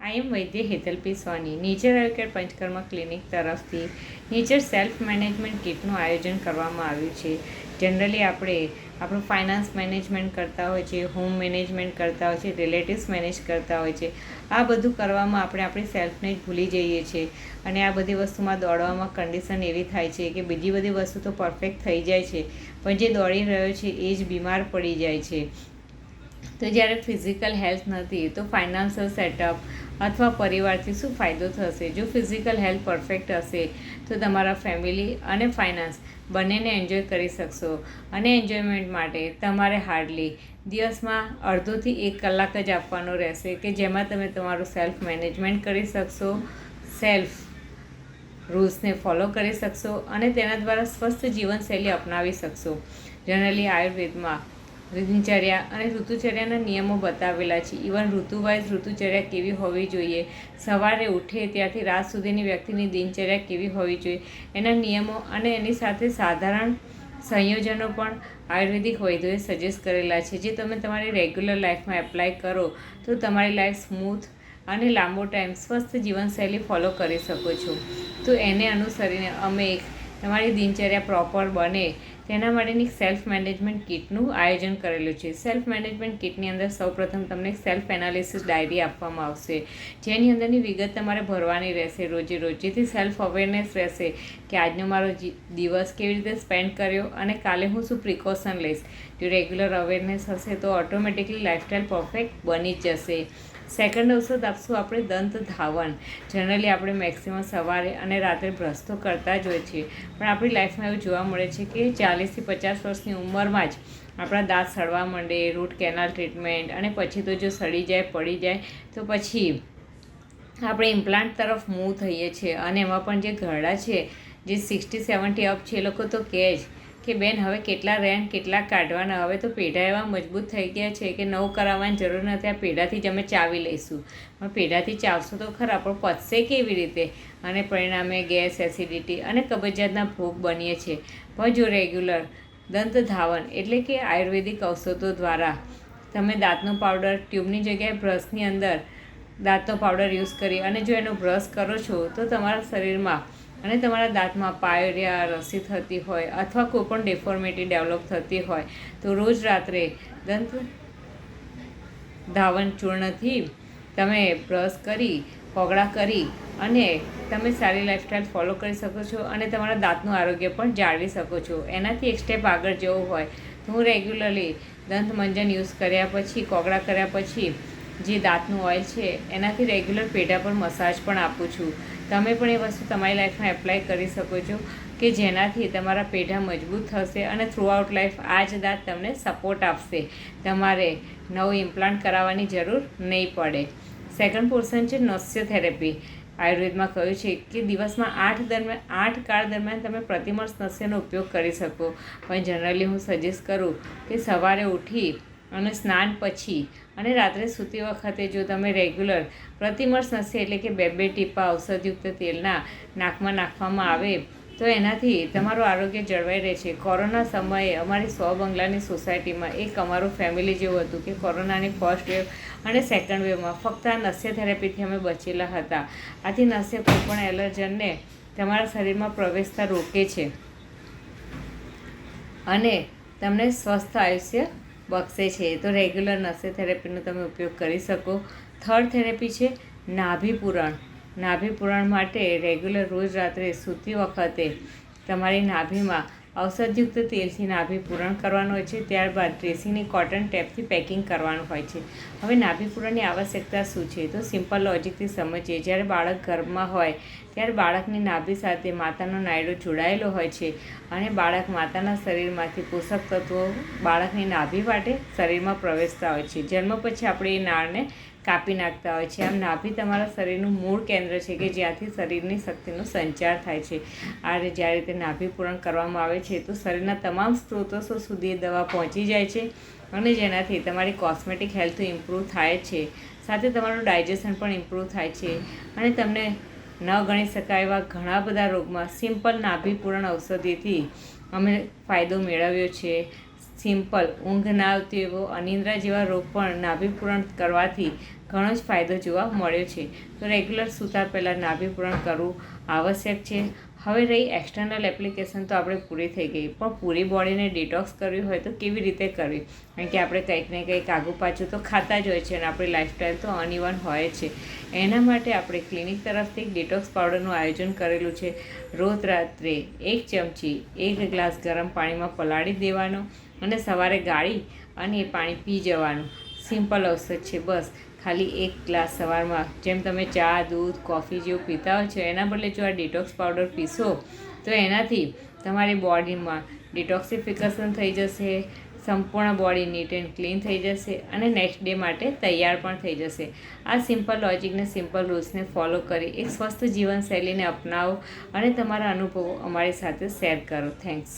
I am Vaidya Hetal P Soni nature Ayucare Panchakarma clinic તરફથી nature self management કિટનું આયોજન કરવામાં આવ્યું છે. જનરલી આપણે આપણું ફાઇનાન્સ મેનેજમેન્ટ કરતા હોય છે હોમ મેનેજમેન્ટ કરતા હોય છે રિલેટિવ્સ મેનેજ કરતા હોય છે. આ બધું કરવામાં આપણે આપણી સેલ્ફને જ ભૂલી જઈએ છીએ. અને આ બધી વસ્તુમાં દોડવામાં કન્ડિશન એવી થાય છે કે બીજી બધી વસ્તુ તો પરફેક્ટ થઈ જાય છે. પણ જે દોડી રહ્યો છે એ જ બીમાર પડી જાય છે. તો જ્યારે ફિઝિકલ હેલ્થ નથી, તો ફાઇનાન્શિયલ સેટઅપ અથવા પરિવારથી શું ફાયદો થશે? જો ફિઝિકલ હેલ્થ પરફેક્ટ હશે, તો તમારા ફેમિલી અને ફાઇનાન્સ બંનેને એન્જોય કરી શકશો. અને એન્જોયમેન્ટ માટે તમારે હાર્ડલી દિવસમાં અડધોથી એક કલાક જ આપવાનો રહેશે, કે જેમાં તમે તમારું સેલ્ફ મેનેજમેન્ટ કરી શકશો સેલ્ફ રૂલ્સને ફોલો કરી શકશો, અને તેના દ્વારા સ્વસ્થ જીવનશૈલી અપનાવી શકશો. જનરલી આયુર્વેદમાં દિનચર્યા અને ઋતુચર્યાના નિયમો બતાવેલા છે. ઇવન ઋતુવાઇઝ ઋતુચર્યા કેવી હોવી જોઈએ? સવારે ઉઠે ત્યારથી રાત સુધીની વ્યક્તિની દિનચર્યા કેવી હોવી જોઈએ? એના નિયમો અને એની સાથે સાધારણ સંયોજનો પણ આયુર્વેદિક વૈદ્યોએ સજેસ્ટ કરેલા છે. જે તમે તમારી રેગ્યુલર લાઈફમાં એપ્લાય કરો, તો તમારી લાઈફ સ્મૂથ અને લાંબો ટાઈમ સ્વસ્થ જીવનશૈલી ફોલો કરી શકો છો. તો એને અનુસરીને અમે તમારી દિનચર્યા પ્રોપર બને તેના માટેની સેલ્ફ મેનેજમેન્ટ કિટનું આયોજન કરેલું છે. સેલ્ફ મેનેજમેન્ટ કિટની અંદર સૌપ્રથમ તમને સેલ્ફ એનાલિસિસ ડાયરી આપવામાં આવશે. જેની અંદરની વિગત તમારે ભરવાની રહેશે રોજે રોજ. જેથી સેલ્ફ અવેરનેસ રહેશે કે આજનો મારો દિવસ કેવી રીતે સ્પેન્ડ કર્યો અને કાલે હું શું પ્રિકોશન લઈશ. જો રેગ્યુલર અવેરનેસ હશે તો ઓટોમેટિકલી લાઇફસ્ટાઈલ પરફેક્ટ બની જશે. સેકન્ડ ઔષધ આપશું આપણે દંત ધાવન. જનરલી આપણે મેક્સિમમ સવારે અને રાત્રે બ્રશ તો કરતા જ હોય છીએ. પણ આપણી લાઈફમાં એવું જોવા મળે છે કે ચાલીસથી પચાસ વર્ષની ઉંમરમાં જ આપણા દાંત સડવા માંડે રૂટ કેનાલ ટ્રીટમેન્ટ અને પછી તો જો સડી જાય, પડી જાય, તો પછી આપણે ઇમ્પ્લાન્ટ તરફ મૂવ થઈએ છીએ. અને એમાં પણ જે ઘરડા છે, જે સિક્સટી સેવન્ટી અપ છે, એ લોકો તો કહે જ. કે બેન, હવે કેટલા રેન્ટ કેટલા કાઢવાના? હવે તો પેઢા એવા મજબૂત થઈ ગયા છે કે નવું કરાવવાની જરૂર નથી. આ પેઢાથી જ અમે ચાવી લઈશું. પણ પેઢાથી ચાવશું તો ખરા, પણ પચશે કેવી રીતે? અને પરિણામે ગેસ એસિડિટી અને કબજિયાતના ભોગ બનીએ છીએ. પણ જો રેગ્યુલર દંત ધાવન એટલે કે આયુર્વેદિક ઔષધો દ્વારા તમે દાંતનો પાવડર ટ્યુબની જગ્યાએ બ્રશની અંદર દાંતનો પાવડર યુઝ કરી અને જો એનો બ્રશ કરો છો તો તમારા શરીરમાં અને તમારા દાંતમાં પાયરિયા, રસી થતી હોય અથવા કોઈ પણ ડેફોર્મેટી ડેવલપ થતી હોય, તો રોજ રાત્રે દંત, ધાવન, ચૂર્ણથી તમે બ્રશ કરી કોગળા કરી અને તમે સારી લાઈફસ્ટાઈલ ફોલો કરી શકો છો અને તમારા દાંતનું આરોગ્ય પણ જાળવી શકો છો. એનાથી એક સ્ટેપ આગળ જવું હોય, તો હું રેગ્યુલરલી દંત મંજન યુઝ કર્યા પછી કોગળા કર્યા પછી જે દાંતનું ઓઇલ છે, એનાથી રેગ્યુલર પેઢા પર મસાજ પણ આપું છું. તમે પણ એ વસ્તુ તમારી લાઈફમાં એપ્લાય કરી શકો છો કે જેનાથી તમારા પેઢા મજબૂત થશે અને થ્રુ આઉટ લાઈફ આ જ દાંત તમને સપોર્ટ આપશે. તમારે નવું ઇમ્પ્લાન્ટ કરાવવાની જરૂર નહીં પડે. સેકન્ડ પોર્શન છે નસ્ય થેરેપી આયુર્વેદમાં કહ્યું છે કે દિવસમાં આઠ દરમિયાન, આઠ કાળ દરમિયાન તમે પ્રતિમર્શ નસ્યનો ઉપયોગ કરી શકો. પણ જનરલી હું સજેસ્ટ કરું કે સવારે ઉઠી અને સ્નાન પછી. અને રાત્રે સૂતી વખતે જો તમે રેગ્યુલર પ્રતિમર્શ નસે એટલે કે બે બે ટીપા ઔષધયુક્ત તેલના નાકમાં નાખવામાં આવે, તો એનાથી તમારું આરોગ્ય જળવાઈ રહે છે. કોરોના સમયે અમારી સો બંગલાની સોસાયટીમાં એક અમારું ફેમિલી જેવું હતું કે કોરોનાની ફર્સ્ટ વેવ અને સેકન્ડ વેવમાં ફક્ત આ નસ્ય થેરેપીથી અમે બચેલા હતા. આથી નસ્ય કોઈપણ એલર્જનને તમારા શરીરમાં પ્રવેશતા રોકે છે. અને તમને સ્વસ્થ આયુષ્ય બક્ષે છે તો રેગ્યુલર નસે થેરેપીનો તમે ઉપયોગ કરી શકો. થર્ડ થેરેપી છે નાભીપૂરણ નાભીપૂરણ નાભી પુરાણ માટે રેગ્યુલર રોજ રાત્રે સૂતી વખતે તમારી નાભીમાં ઔષધયુક્ત તેલથી નાભી પૂરણ કરવાનું હોય છે, ત્યારબાદ ડ્રેસિંગની કોટન ટેપથી પેકિંગ કરવાનું હોય છે. હવે નાભી પૂરણની આવશ્યકતા શું છે? તો સિમ્પલ લોજિકથી સમજીએ. જ્યારે બાળક ગર્ભમાં હોય, ત્યારે બાળકની નાભી સાથે માતાનો નાયડો જોડાયેલો હોય છે અને બાળક માતાના શરીરમાંથી પોષક તત્વો બાળકની નાભી માટે શરીરમાં પ્રવેશતા હોય છે. જન્મ પછી આપણે એ નાળને કાપી નાખતા હોય છે. આમ નાભી તમારા શરીરનું મૂળ કેન્દ્ર છે કે જ્યાંથી શરીરની શક્તિનો સંચાર થાય છે. આ જ્યારે તે નાભી પૂરણ કરવામાં આવે છે, તો શરીરના તમામ સ્ત્રોતો સુધી દવા પહોંચી જાય છે અને જેનાથી તમારી કોસ્મેટિક હેલ્થ ઇમ્પ્રૂવ થાય છે. સાથે તમારું ડાયજેશન પણ ઇમ્પ્રૂવ થાય છે. અને તમને ન ગણી શકાય એવા ઘણા બધા રોગમાં સિમ્પલ નાભી પૂરણ ઔષધિથી અમે ફાયદો મેળવ્યો છે. સિમ્પલ ઊંઘ ના આવતી એવો અનિદ્રા જેવા રોગ પણ નાભિપૂરણ કરવાથી ઘણો જ ફાયદો જોવા મળ્યો છે. તો રેગ્યુલર સૂતા પહેલાં નાભિપૂરણ કરવું આવશ્યક છે. હવે રહી એક્સટર્નલ એપ્લિકેશન તો આપણે પૂરી થઈ ગઈ, પણ પૂરી બોડીને ડિટોક્સ કરવી હોય તો કેવી રીતે કરવી? કારણ કે આપણે કંઈક ને કંઈક આગુ પાછું તો ખાતા જ હોય છે અને આપણી લાઈફસ્ટાઈલ તો અનઇવન હોય છે. એના માટે આપણે ક્લિનિક તરફથી ડિટોક્સ પાવડરનું આયોજન કરેલું છે. રોજ રાત્રે એક ચમચી, એક ગ્લાસ ગરમ પાણીમાં પલાળી દેવાનો અને સવારે ગાળી અને એ પાણી પી જવાનું. સિમ્પલ ઔષધ છે બસ. ખાલી એક ગ્લાસ સવારમાં. જેમ તમે ચા, દૂધ, કોફી જેવું પીતા હોય છો, એના બદલે જો આ ડિટોક્સ પાવડર પીશો, તો એનાથી તમારી બોડીમાં ડિટોક્સિફિકેશન થઈ જશે, સંપૂર્ણ બોડી નીટ એન્ડ ક્લીન થઈ જશે અને નેક્સ્ટ ડે માટે તૈયાર પણ થઈ જશે. આ સિમ્પલ લોજિકને સિમ્પલ રૂલ્સને ફોલો કરી એક સ્વસ્થ જીવનશૈલીને અપનાવો અને તમારા અનુભવો અમારી સાથે શેર કરો. થેન્ક્સ